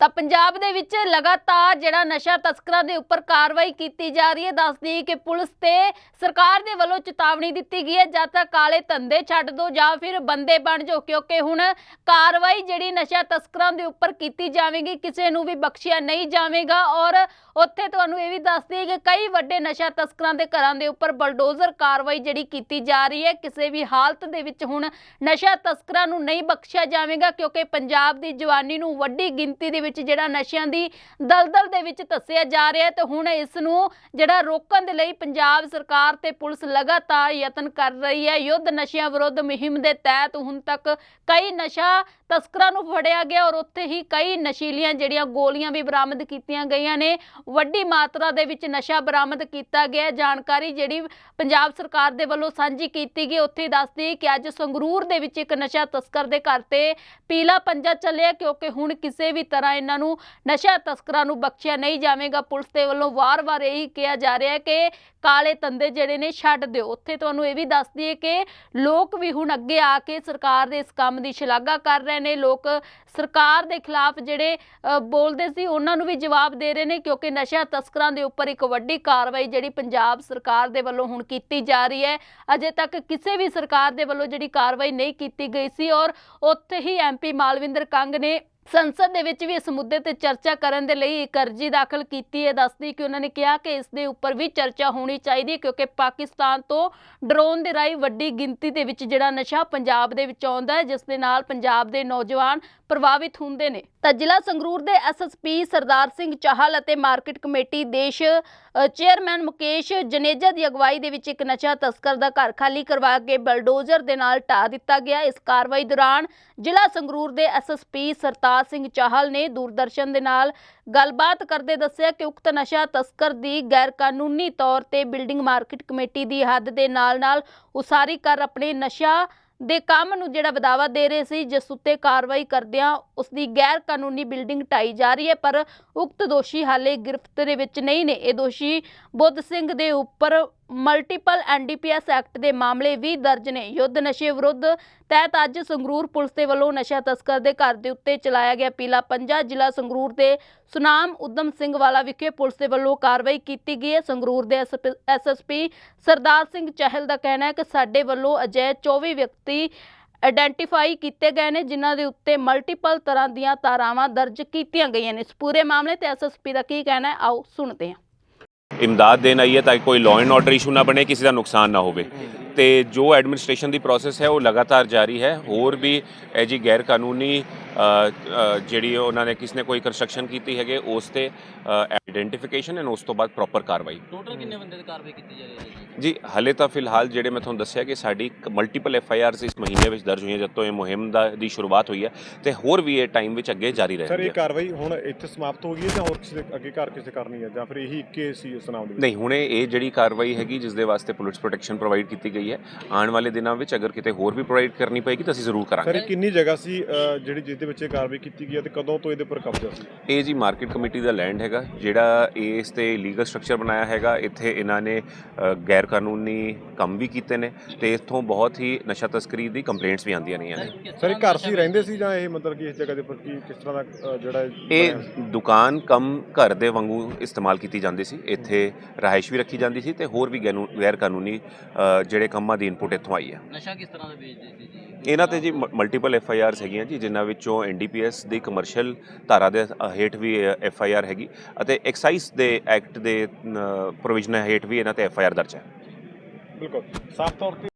ਤਾਂ ਪੰਜਾਬ ਦੇ ਵਿੱਚ ਲਗਾਤਾਰ ਜਿਹੜਾ ਨਸ਼ਾ ਤਸਕਰਾਂ ਦੇ ਉੱਪਰ ਕਾਰਵਾਈ ਕੀਤੀ ਜਾ ਰਹੀ ਹੈ। ਦੱਸਦੀ ਕਿ ਪੁਲਿਸ ਤੇ ਸਰਕਾਰ ਦੇ ਵੱਲੋਂ ਚੇਤਾਵਨੀ ਦਿੱਤੀ ਗਈ ਹੈ। ਜਾਂ ਤਾਂ ਕਾਲੇ ਧੰਦੇ ਛੱਡ ਦਿਓ ਜਾਂ ਫਿਰ ਬੰਦੇ ਬਣ ਜਾਓ, ਕਿਉਂਕਿ ਹੁਣ ਕਾਰਵਾਈ ਜਿਹੜੀ ਨਸ਼ਾ ਤਸਕਰਾਂ ਦੇ ਉੱਪਰ ਕੀਤੀ ਜਾਵੇਗੀ, ਕਿਸੇ ਨੂੰ ਵੀ ਬਖਸ਼ਿਆ ਨਹੀਂ ਜਾਵੇਗਾ। ਔਰ ਉੱਥੇ ਤੁਹਾਨੂੰ ਇਹ ਵੀ ਦੱਸਦੀ ਦਈਏ ਕਿ ਕਈ ਵੱਡੇ ਨਸ਼ਾ ਤਸਕਰਾਂ ਦੇ ਘਰਾਂ ਦੇ ਉੱਪਰ ਬਲਡੋਜ਼ਰ ਕਾਰਵਾਈ ਜਿਹੜੀ ਕੀਤੀ ਜਾ ਰਹੀ ਹੈ। ਕਿਸੇ ਵੀ ਹਾਲਤ ਦੇ ਵਿੱਚ ਹੁਣ ਨਸ਼ਾ ਤਸਕਰਾਂ ਨੂੰ ਨਹੀਂ ਬਖਸ਼ਿਆ ਜਾਵੇਗਾ, ਕਿਉਂਕਿ ਪੰਜਾਬ ਦੀ ਜਵਾਨੀ ਨੂੰ ਵੱਡੀ ਗਿਣਤੀ ਦੇ ਵਿੱਚ ਜਿਹੜਾ ਨਸ਼ਿਆਂ ਦੀ ਦਲਦਲ ਦੇ ਵਿੱਚ ਧੱਸਿਆ ਜਾ ਰਿਹਾ ਤੇ ਹੁਣ ਇਸ ਨੂੰ ਜਿਹੜਾ ਰੋਕਣ ਦੇ ਲਈ ਪੰਜਾਬ ਸਰਕਾਰ ਤੇ ਪੁਲਿਸ ਲਗਾਤਾਰ ਯਤਨ ਕਰ ਰਹੀ ਹੈ। ਯੁੱਧ ਨਸ਼ਿਆਂ ਵਿਰੁੱਧ ਮੁਹਿੰਮ ਦੇ ਤਹਿਤ ਹੁਣ ਤੱਕ ਕਈ ਨਸ਼ਾ ਤਸਕਰਾਂ ਨੂੰ ਫੜਿਆ ਗਿਆ ਔਰ ਉੱਥੇ ਹੀ ਕਈ ਨਸ਼ੀਲੀਆਂ ਜਿਹੜੀਆਂ ਗੋਲੀਆਂ ਵੀ ਬਰਾਮਦ ਕੀਤੀਆਂ ਗਈਆਂ ਨੇ। ਵੱਡੀ ਮਾਤਰਾ ਦੇ ਵਿੱਚ ਨਸ਼ਾ ਬਰਾਮਦ ਕੀਤਾ ਗਿਆ ਜਾਣਕਾਰੀ ਜਿਹੜੀ ਪੰਜਾਬ ਸਰਕਾਰ ਦੇ ਵੱਲੋਂ ਸਾਂਝੀ ਕੀਤੀ ਗਈ, ਉੱਥੇ ਦੱਸਦੀ ਕਿ ਅੱਜ ਸੰਗਰੂਰ ਦੇ ਵਿੱਚ ਇੱਕ ਨਸ਼ਾ ਤਸਕਰ ਦੇ ਘਰ ਤੇ ਪੀਲਾ ਪੰਜਾ ਚੱਲਿਆ ਕਿਉਂਕਿ ਹੁਣ ਕਿਸੇ ਵੀ ਤਰ੍ਹਾਂ ਇਹਨਾਂ ਨੂੰ ਨਸ਼ਾ ਤਸਕਰਾਂ ਨੂੰ ਬਖਸ਼ਿਆ ਨਹੀਂ ਜਾਵੇਗਾ। ਪੁਲਿਸ ਦੇ ਵੱਲੋਂ ਵਾਰ-ਵਾਰ ਇਹੀ ਕਿਹਾ ਜਾ ਰਿਹਾ ਹੈ ਕਿ ਕਾਲੇ ਧੰਦੇ ਜਿਹੜੇ ਨੇ ਛੱਡ ਦਿਓ। ਉੱਥੇ ਤੁਹਾਨੂੰ ਇਹ ਵੀ ਦੱਸ ਦਈਏ ਕਿ ਲੋਕ ਵੀ ਹੁਣ ਅੱਗੇ ਆ ਕੇ ਸਰਕਾਰ ਦੇ ਇਸ ਕੰਮ ਦੀ ਸ਼ਲਾਘਾ ਕਰ ਰਹੇ ਨੇ। ਲੋਕ ਸਰਕਾਰ ਦੇ ਖਿਲਾਫ ਜਿਹੜੇ ਬੋਲਦੇ ਸੀ, ਉਹਨਾਂ ਨੂੰ ਵੀ ਜਵਾਬ ਦੇ ਰਹੇ ਨੇ ਕਿਉਂਕਿ ਨਸ਼ਾ ਤਸਕਰਾਂ ਦੇ ਉੱਪਰ ਇੱਕ ਵੱਡੀ ਕਾਰਵਾਈ ਜਿਹੜੀ ਪੰਜਾਬ ਸਰਕਾਰ ਦੇ ਵੱਲੋਂ ਹੁਣ ਕੀਤੀ ਜਾ ਰਹੀ ਹੈ। ਅਜੇ ਤੱਕ ਕਿਸੇ ਵੀ ਸਰਕਾਰ ਦੇ ਵੱਲੋਂ ਜਿਹੜੀ ਕਾਰਵਾਈ ਨਹੀਂ ਕੀਤੀ ਗਈ ਸੀ ਔਰ ਉੱਥੇ ਹੀ ਐਮਪੀ ਮਾਲਵਿੰਦਰ ਕੰਗ ਨੇ ਸੰਸਦ ਦੇ ਵਿੱਚ ਵੀ ਇਸ ਮੁੱਦੇ ਤੇ ਚਰਚਾ ਕਰਨ ਦੇ ਲਈ ਇੱਕ ਅਰਜ਼ੀ ਦਾਖਲ ਕੀਤੀ ਹੈ। ਦੱਸਦੀ ਕਿ ਉਹਨਾਂ ਨੇ ਕਿਹਾ ਕਿ ਇਸ ਦੇ ਉੱਪਰ ਵੀ ਚਰਚਾ ਹੋਣੀ ਚਾਹੀਦੀ ਹੈ ਕਿਉਂਕਿ ਪਾਕਿਸਤਾਨ ਤੋਂ ਡਰੋਨ ਦੇ ਰਾਹੀਂ ਵੱਡੀ ਗਿਣਤੀ ਦੇ ਵਿੱਚ ਜਿਹੜਾ ਨਸ਼ਾ ਪੰਜਾਬ ਦੇ ਵਿੱਚ ਆਉਂਦਾ ਹੈ, ਜਿਸ ਦੇ ਨਾਲ ਪੰਜਾਬ ਦੇ ਨੌਜਵਾਨ ਪ੍ਰਭਾਵਿਤ ਹੁੰਦੇ ਨੇ। ਤਾਂ ਜ਼ਿਲ੍ਹਾ ਸੰਗਰੂਰ ਦੇ ਐਸਐਸਪੀ ਸਰਦਾਰ ਸਿੰਘ ਚਾਹਲ ਅਤੇ ਮਾਰਕੀਟ ਕਮੇਟੀ ਦੇਸ਼ ਚੇਅਰਮੈਨ ਮੁਕੇਸ਼ ਜਨੇਜਾ ਦੀ ਅਗਵਾਈ ਦੇ ਵਿੱਚ ਇੱਕ ਨਸ਼ਾ ਤਸਕਰ ਦਾ ਘਰ ਖਾਲੀ ਕਰਵਾ ਕੇ ਬਲਡੋਜ਼ਰ ਦੇ ਨਾਲ ਢਾ ਦਿੱਤਾ ਗਿਆ। ਇਸ ਕਾਰਵਾਈ ਦੌਰਾਨ ਜ਼ਿਲ੍ਹਾ ਸੰਗਰੂਰ ਦੇ ਐਸਐਸਪੀ ਸਰਤਾਜ ਸਿੰਘ ਚਾਹਲ ਨੇ ਦੂਰਦਰਸ਼ਨ ਦੇ ਨਾਲ ਗੱਲਬਾਤ ਕਰਦੇ ਦੱਸਿਆ ਕਿ ਉਕਤ ਨਸ਼ਾ ਤਸਕਰ ਦੀ ਗੈਰ ਕਾਨੂੰਨੀ ਤੌਰ ਤੇ ਬਿਲਡਿੰਗ ਮਾਰਕੀਟ ਕਮੇਟੀ ਦੀ ਹੱਦ ਦੇ ਨਾਲ-ਨਾਲ ਉਸਾਰੀ ਕਰ ਆਪਣੇ ਨਸ਼ਾ ਦੇ ਕੰਮ ਨੂੰ ਜਿਹੜਾ ਵਧਾਵਾ ਦੇ ਰਹੇ ਸੀ, ਜਿਸ ਉੱਤੇ ਕਾਰਵਾਈ ਕਰਦਿਆਂ ਉਸ ਦੀ ਗੈਰ ਕਾਨੂੰਨੀ ਬਿਲਡਿੰਗ ਢਾਈ ਜਾ ਰਹੀ ਹੈ, ਪਰ ਉਕਤ ਦੋਸ਼ੀ ਹਾਲੇ ਗ੍ਰਿਫਤ ਦੇ ਵਿੱਚ ਨਹੀਂ ਨੇ। ਇਹ ਦੋਸ਼ੀ ਬੁੱਧ ਸਿੰਘ ਦੇ ਉੱਪਰ ਮਲਟੀਪਲ ਐਨਡੀਪੀਐਸ ਐਕਟ ਦੇ ਮਾਮਲੇ ਵੀ ਦਰਜ ਨੇ। ਯੁੱਧ ਨਸ਼ੇ ਵਿਰੁੱਧ ਤਹਿਤ ਅੱਜ ਸੰਗਰੂਰ ਪੁਲਿਸ ਦੇ ਵੱਲੋਂ ਨਸ਼ਾ ਤਸਕਰ ਦੇ ਘਰ ਦੇ ਉੱਤੇ ਚਲਾਇਆ ਗਿਆ ਪੀਲਾ ਪੰਜਾ। ਜ਼ਿਲ੍ਹਾ ਸੰਗਰੂਰ ਦੇ ਸੁਨਾਮ ਉਦਮ ਸਿੰਘ ਵਾਲਾ ਵਿਖੇ ਪੁਲਿਸ ਦੇ ਵੱਲੋਂ ਕਾਰਵਾਈ ਕੀਤੀ ਗਈ ਹੈ। ਸੰਗਰੂਰ ਦੇ ਐਸਐਸਪੀ ਸਰਦਾਰ ਸਿੰਘ ਚਹਿਲ ਦਾ ਕਹਿਣਾ ਹੈ ਕਿ ਸਾਡੇ ਵੱਲੋਂ ਅਜੇ 24 ਵਿਅਕਤੀ ਆਇਡੈਂਟੀਫਾਈ ਕੀਤੇ ਗਏ ਨੇ, ਜਿਨ੍ਹਾਂ ਦੇ ਉੱਤੇ ਮਲਟੀਪਲ ਤਰ੍ਹਾਂ ਦੀਆਂ ਤਾਰਾਵਾਂ ਦਰਜ ਕੀਤੀਆਂ ਗਈਆਂ ਨੇ। ਇਸ ਪੂਰੇ ਮਾਮਲੇ ਤੇ ਐਸਐਸਪੀ ਦਾ ਕੀ ਕਹਿਣਾ ਹੈ, ਆਓ ਸੁਣਦੇ ਹਾਂ। ਇਮਦਾਦ ਦੇਣ ਆਈ ਹੈ ਤਾਂ ਕਿ ਕੋਈ ਲਾਅ ਐਂਡ ਆਰਡਰ ਇਸ਼ੂ ਨਾ ਬਣੇ, ਕਿਸੇ ਦਾ ਨੁਕਸਾਨ ਨਾ ਹੋਵੇ। ਤੇ ਜੋ ਐਡਮਿਨਿਸਟ੍ਰੇਸ਼ਨ ਦੀ ਪ੍ਰੋਸੈਸ ਹੈ, ਉਹ ਲਗਾਤਾਰ ਜਾਰੀ ਹੈ। ਹੋਰ ਵੀ ਇਹ ਜੀ ਗੈਰ ਕਾਨੂੰਨੀ ਜਿਹੜੀ ਉਹਨਾਂ ਨੇ ਕਿਸ ਨੇ ਕੋਈ ਕੰਸਟਰਕਸ਼ਨ ਕੀਤੀ ਹੈਗੇ ਉਸ ਤੇ ਆਇਡੈਂਟੀਫਿਕੇਸ਼ਨ ਐਂਡ ਉਸ ਤੋਂ ਬਾਅਦ ਪ੍ਰੋਪਰ ਕਾਰਵਾਈ। ਟੋਟਲ ਕਿੰਨੇ ਬੰਦੇ ਦੀ ਕਾਰਵਾਈ ਕੀਤੀ ਜਾ ਰਹੀ ਹੈ ਜੀ? ਜੀ ਹਲੇ ਤਾਂ ਫਿਲਹਾਲ ਜਿਹੜੇ ਮੈਂ ਤੁਹਾਨੂੰ ਦੱਸਿਆ ਕਿ ਸਾਡੀ ਮਲਟੀਪਲ ਐਫ ਆਈ ਆਰਸ ਇਸ ਮਹੀਨੇ ਵਿੱਚ ਦਰਜ ਹੋਈਆਂ ਜਦ ਤੋਂ ਇਹ ਮੁਹਿੰਮ ਦਾ ਦੀ ਸ਼ੁਰੂਆਤ ਹੋਈ ਹੈ ਤੇ ਹੋਰ ਵੀ ਇਹ ਟਾਈਮ ਵਿੱਚ ਅੱਗੇ ਜਾਰੀ ਸਰ ਰਹੇਗੀ ਇਹ ਕਾਰਵਾਈ ਹੁਣ ਇੱਥੇ ਸਮਾਪਤ ਹੋ ਗਈ ਹੈ ਜਾਂ ਹੋਰ ਕਿਸੇ ਦੇ ਅੱਗੇ ਘਰ ਕਿਸੇ ਕਰਨੀ ਹੈ ਜਾਂ ਫਿਰ ਇਹੀ ਇੱਕੇ ਸੀ ਇਸ ਨਾਮ ਦੇ ਵਿੱਚ? ਨਹੀਂ ਹੁਣੇ ਇਹ ਜਿਹੜੀ ਕਾਰਵਾਈ ਹੈਗੀ ਜਿਸ ਦੇ ਵਾਸਤੇ ਪੁਲਿਸ ਪ੍ਰੋਟੈਕਸ਼ਨ ਪ੍ਰੋਵਾਈਡ ਕੀਤੀ ਗਈ ਹੈ ਆਉਣ ਵਾਲੇ ਦਿਨਾਂ ਵਿੱਚ ਅਗਰ ਕਿਤੇ ਹੋਰ ਵੀ ਪ੍ਰੋਵਾਈਡ ਕਰਨੀ ਪਏਗੀ ਤਾਂ ਅਸੀਂ ਜ਼ਰੂਰ ਸਰ ਕਰਾਂਗੇ ਇਹ ਕਿੰਨੀ ਜਗ੍ਹਾ ਸੀ ਜਿਹੜੀ ਜਿਸ ਦੇ ਵਿੱਚ ਇਹ ਕਾਰਵਾਈ ਕੀਤੀ ਗਈ ਹੈ ਤੇ ਕਦੋਂ ਤੋਂ ਇਹਦੇ ਉੱਪਰ ਕਬਜ਼ਾ ਸੀ? ਇਹ ਜੀ ਮਾਰਕੀਟ ਕਮੇਟੀ ਦਾ ਲੈਂਡ ਹੈਗਾ ਜਿਹੜਾ ਇਸ ਤੇ ਲੀਗਲ ਸਟਰਕਚਰ ਬਣਾਇਆ ਹੈਗਾ। ਇੱਥੇ ਇਹਨਾਂ ਨੇ ਗੈਰ ਕਾਨੂੰਨੀ ਕੰਮ ਵੀ ਕੀਤੇ ਨੇ ਤੇ ਇੱਥੋਂ ਬਹੁਤ ਹੀ ਨਸ਼ਾ ਤਸਕਰੀ ਦੀ ਕੰਪਲੇਂਟਸ ਵੀ ਆਉਂਦੀਆਂ ਰਹੀਆਂ ਨੇ। ਸਰ ਇਹ ਘਰ ਸੀ ਰਹਿੰਦੇ ਸੀ ਜਾਂ ਇਹ ਮਤਲਬ ਕਿ ਇਸ ਜਗ੍ਹਾ ਦੇ ਉੱਪਰ ਕੀ ਕਿਸ ਤਰ੍ਹਾਂ ਦਾ ਜਿਹੜਾ ਇਹ? ਦੁਕਾਨ ਕਮ ਘਰ ਦੇ ਵਾਂਗੂ ਇਸਤੇਮਾਲ ਕੀਤੀ ਜਾਂਦੀ ਸੀ। ਇੱਥੇ ਰਹਾਇਸ਼ ਵੀ ਰੱਖੀ ਜਾਂਦੀ ਸੀ ਤੇ ਹੋਰ ਵੀ ਗੈਰ ਕਾਨੂੰਨੀ ਜਿਹੜੇ ਕੰਮਾਂ ਦੀ ਇਨਪੁਟ ਇੱਥੋਂ ਆਈ ਹੈ। ਨਸ਼ਾ ਕਿਸ ਤਰ੍ਹਾਂ ਦਾ ਵੇਚਦੇ ਸੀ ਜੀ? ਇਹਨਾਂ ਤੇ ਜੀ ਮਲਟੀਪਲ ਐਫ ਆਈ ਆਰਸ ਹੈਗੀਆਂ ਜੀ, ਜਿਨ੍ਹਾਂ ਵਿੱਚੋਂ ਐੱਨ ਡੀ ਪੀ ਐਨਡੀਪੀਐਸ ਦੀ ਕਮਰਸ਼ੀਅਲ ਧਾਰਾ ਦੇ ਹੇਠ ਵੀ ਐਫ ਆਈ ਆਰ ਹੈਗੀ ਅਤੇ ਐਕਸਾਈਜ਼ ਦੇ ਐਕਟ ਦੇ ਪ੍ਰੋਵੀਜ਼ਨ ਹੇਠ ਵੀ ਇਹਨਾਂ ਤੇ ਐਫ ਆਈ ਆਰ ਦਰਜ ਹੈ। ਬਿਲਕੁਲ। ਸਾਫ਼ ਤੌਰ ਤੇ